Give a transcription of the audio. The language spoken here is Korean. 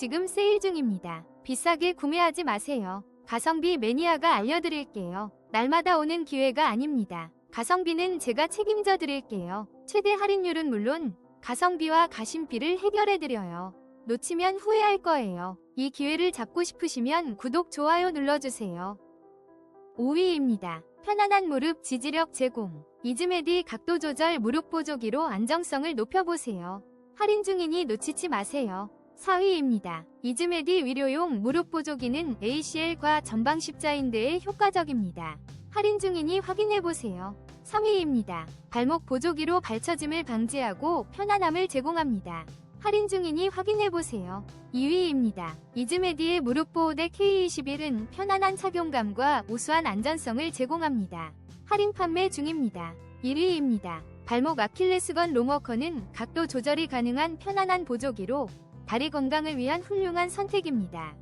지금 세일 중입니다. 비싸게 구매하지 마세요. 가성비 매니아가 알려드릴게요. 날마다 오는 기회가 아닙니다. 가성비는 제가 책임져 드릴게요. 최대 할인율은 물론 가성비와 가심비를 해결해 드려요. 놓치면 후회할 거예요. 이 기회를 잡고 싶으시면 구독, 좋아요 눌러주세요. 5위입니다. 편안한 무릎 지지력 제공. 이즈메디 각도 조절 무릎 보조기로 안정성을 높여보세요. 할인 중이니 놓치지 마세요. 4위입니다. 이즈메디 위료용 무릎 보조기는 ACL과 전방 십자인대에 효과적입니다. 할인 중이니 확인해보세요. 3위입니다. 발목 보조기로 발처짐을 방지하고 편안함을 제공합니다. 할인 중이니 확인해보세요. 2위입니다. 이즈메디의 무릎 보호대 K21은 편안한 착용감과 우수한 안전성을 제공합니다. 할인 판매 중입니다. 1위입니다. 발목 아킬레스건 롱워커는 각도 조절이 가능한 편안한 보조기로 다리 건강을 위한 훌륭한 선택입니다.